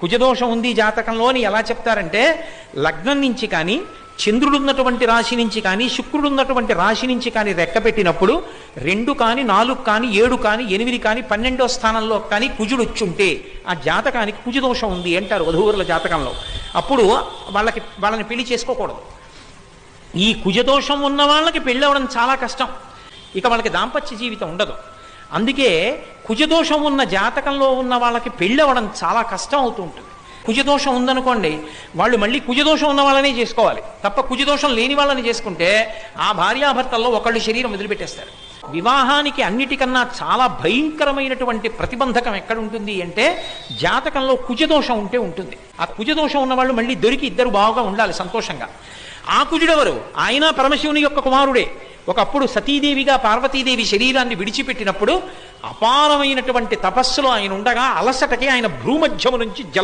కుజదోషం ఉంది జాతకంలో అని ఎలా చెప్తారంటే లగ్నం నుంచి కానీ చంద్రుడు ఉన్నటువంటి రాశి నుంచి కానీ శుక్రుడు ఉన్నటువంటి రాశి నుంచి కానీ రెక్క పెట్టినప్పుడు రెండు కానీ నాలుగు కానీ ఏడు కానీ ఎనిమిది కానీ పన్నెండో స్థానంలో కానీ కుజుడు వచ్చుంటే ఆ జాతకానికి కుజదోషం ఉంది అంటారు వధూవరుల జాతకంలో. అప్పుడు వాళ్ళకి వాళ్ళని పెళ్ళి చేసుకోకూడదు. ఈ కుజదోషం ఉన్న వాళ్ళకి పెళ్ళి అవ్వడం చాలా కష్టం. ఇక వాళ్ళకి దాంపత్య జీవితం ఉండదు. అందుకే కుజదోషం ఉన్న జాతకంలో ఉన్న వాళ్ళకి పెళ్ళి అవ్వడం చాలా కష్టం అవుతూ ఉంటుంది. కుజదోషం ఉందనుకోండి వాళ్ళు మళ్ళీ కుజదోషం ఉన్న వాళ్ళనే చేసుకోవాలి. తప్ప కుజదోషం లేని వాళ్ళని చేసుకుంటే ఆ భార్యాభర్తల్లో ఒకళ్ళు శరీరం వదిలిపెట్టేస్తారు. వివాహానికి అన్నిటికన్నా చాలా భయంకరమైనటువంటి ప్రతిబంధకం ఎక్కడ ఉంటుంది అంటే జాతకంలో కుజదోషం ఉంటే ఉంటుంది. ఆ కుజదోషం ఉన్న వాళ్ళు మళ్ళీ దొరికి ఇద్దరు బాగా ఉండాలి సంతోషంగా. ఆ కుజుడెవరు? ఆయన పరమశివుని యొక్క కుమారుడే. ఒకప్పుడు సతీదేవిగా పార్వతీదేవి శరీరాన్ని విడిచిపెట్టినప్పుడు అపారమైనటువంటి తపస్సులో ఆయన ఉండగా అలసటకి ఆయన భ్రూమధ్యము నుంచి జల